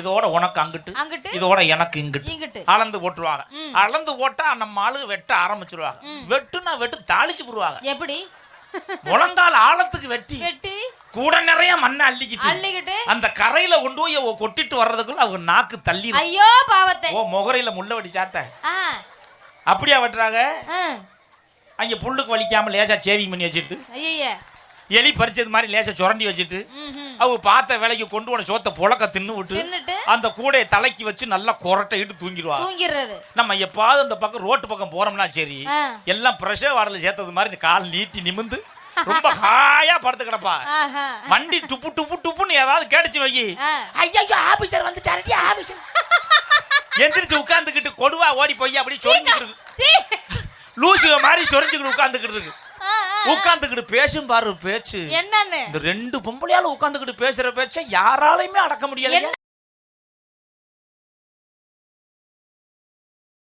இதோட உனக்கு அங்கிட்டு இதோட எனக்கு இங்கிட்டு. அளந்து போட்டுருவாங்க. அளந்து போட்டா நம்ம ஆளுங்க வெட்ட ஆரம்பிச்சிருவாங்க. வெட்டுனா வெட்டு தாளிச்சு போடுவாங்க. எப்படி? முழங்கால் ஆழத்துக்கு வெட்டி வெட்டி. கூட நிறைய மண்ணை அள்ளிக்கிட்டு அள்ளிக்கிட்டு. அந்த கரையில கொண்டு போய் கொட்டிட்டு வர்றதுக்குள்ள அவங்க நாக்கு தள்ளி ஐயோ பாவத்தை. ஓ முகரையில முள்ள வடி சாத்த அப்படியா வெட்டுறாங்க? அங்க புல்லுக்கு வலிக்காம லேசா சேவிங் பண்ணி வச்சுட்டு ஐயையே. எலி பறிச்சது மாதிரி லேசா சுரண்டி வச்சுட்டு. அவங்க பார்த்த வேலைக்கு கொண்டு போன சோத்த புழக்க தின்னு விட்டு அந்த கூடையை தலைக்கு வச்சு நல்லா கொரட்டையிட்டு தூங்கிடுவாங்க தூங்கிடுறது நம்ம எப்பாவது அந்த பக்கம் ரோட்டு பக்கம் போறோம்னா சரி. எல்லாம் பிரஷர் வாடல சேர்த்தது மாதிரி கால் நீட்டி நிமிந்து ரொம்ப ஹாயா படுத்து கிடப்பா. வண்டி டுப்பு டுப்பு டுப்புன்னு ஏதாவது கேட்டுச்சு வை. ஐயோ ஆபீசர் வந்துட்டாரு ஆபீசர் எந்திரிச்சு உட்கார்ந்துக்கிட்டு கொடுவா ஓடி போய் அப்படி சொரிஞ்சுக்கிட்டு. லூசுக மாதிரி சொரிஞ்சுக்கிட்டு உட்கார்ந்துக்கிட்டு இருக்கு உட்கார்ந்துக்கிட்டு பேசும் பாரு பேச்சு. என்னன்னு? இந்த ரெண்டு பொம்பளையால உட்கார்ந்துக்கிட்டு பேசுற பேச்ச யாராலையுமே அடக்க முடியல